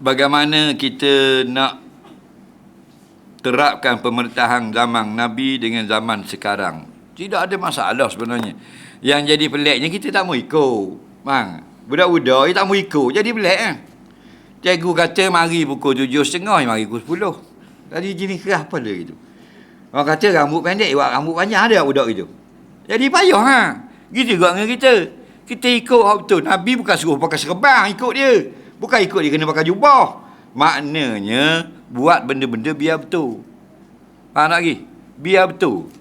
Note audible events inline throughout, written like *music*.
bagaimana kita nak terapkan pemerintahan zaman Nabi dengan zaman sekarang. Tidak ada masalah sebenarnya. Yang jadi peliknya kita tak mau ikut. Bang, budak-budak dia tak mau ikut. Jadi pelik kan? Cikgu kata mari pukul tujuh setengah, mari pukul sepuluh. Jadi jenis kerah apa dia gitu. Orang kata rambut pendek, buat rambut panjang ada budak itu. Jadi payah ha. Gitu juga dengan kita. Kita ikut hak betul. Nabi bukan suruh pakai serban, ikut dia. Bukan ikut dia kena pakai jubah. Maknanya buat benda-benda biar betul. Faham tak lagi? Biar betul.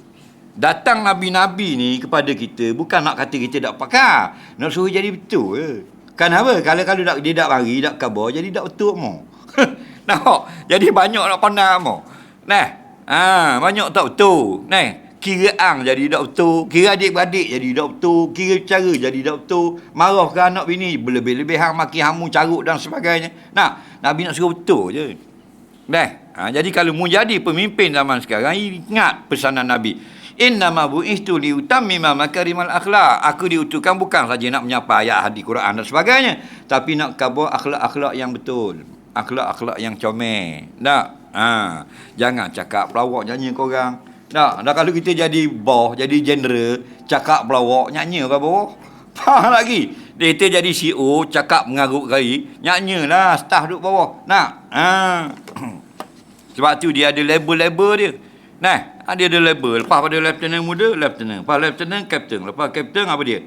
Datang Nabi-Nabi ni kepada kita bukan nak kata kita tak pakai. Nak suruh jadi betul je. Kan apa? Kalau kalau tak, dia tak mari, tak khabar, jadi tak betul mo. *laughs* Nampak? Jadi banyak nak pandang mo. Nah, ha, banyak tak betul. Nah, kira ang jadi betul, kira adik-beradik jadi betul, kira cara jadi betul, marah ke anak bini, berlebih-lebih hang maki hamu carut dan sebagainya. Nah, Nabi nak suruh betul je. Nah, ha, jadi kalau mu jadi pemimpin zaman sekarang, ingat pesanan Nabi. Innama bu'istu liutammima makarimal akhlak. Aku diutuskan bukan saja nak menyapa ayat hadis Quran dan sebagainya, tapi nak kabar akhlak-akhlak yang betul. Akhlak-akhlak yang comel. Tak? Ha, jangan cakap pelawak nyanyi kau Tak, dah kalau kita jadi boh, jadi general, cakap pelawak, nyanyi ke bawah? Faham lagi? Kita jadi CEO, cakap mengarut kari, nyanyi lah, staff duduk bawah. Nak? Ha. *clears throat* Sebab tu dia ada label-label dia. Nah, dia ada label. Lepas pada lieutenant muda, lieutenant. Lepas lieutenant, captain. Lepas captain, apa dia?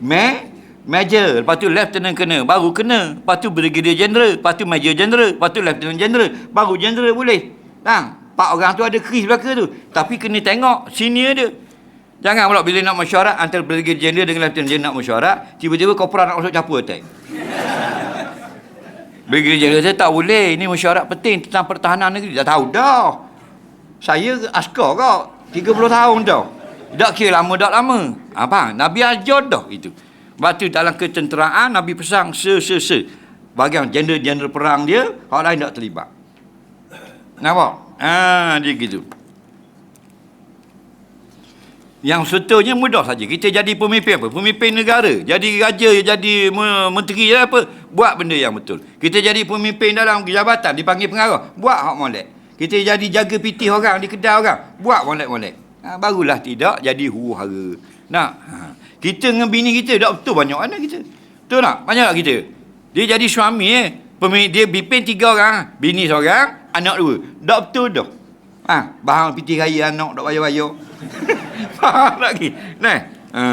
Ma Major. Lepas tu lieutenant kena. Baru kena. Lepas tu brigadier general. Lepas tu major general. Lepas tu lieutenant general. Baru general boleh. Tang. Pak orang tu ada kris belakang tu. Tapi kena tengok senior dia. Jangan pula bila nak mesyuarat antara brigadier general dengan lieutenant general nak mesyuarat, tiba-tiba korporal nak masuk capur attack. brigadier general saya tak boleh. Ini mesyuarat penting tentang pertahanan negeri. Dah tahu dah. Saya askar kau. 30 tahun dah. Tak kira lama tak lama. Apa? Nabi ajar dah itu. Lepas tu dalam ketenteraan Nabi pesan se se se. Bagian jenderal-jenderal perang dia, orang lain tak terlibat. Nampak? Ah, dia gitu. Yang sebetulnya mudah saja. Kita jadi pemimpin apa? Pemimpin negara. Jadi raja, jadi menteri apa? Buat benda yang betul. Kita jadi pemimpin dalam jabatan, dipanggil pengarah. Buat hak molek. Kita jadi jaga pitih orang di kedai orang. Buat molek-molek. Ha, barulah tidak jadi huru hara. Nak? Ha. Kita dengan bini kita tak betul banyak anak kita. Betul tak? Banyak tak kita? Dia jadi suami eh. Pemilik dia pimpin tiga orang. Bini seorang, anak dua. Tak betul dah. Ha, bahang pitih raya anak *laughs* tak bayar-bayar. Faham lagi? Nah. Ha.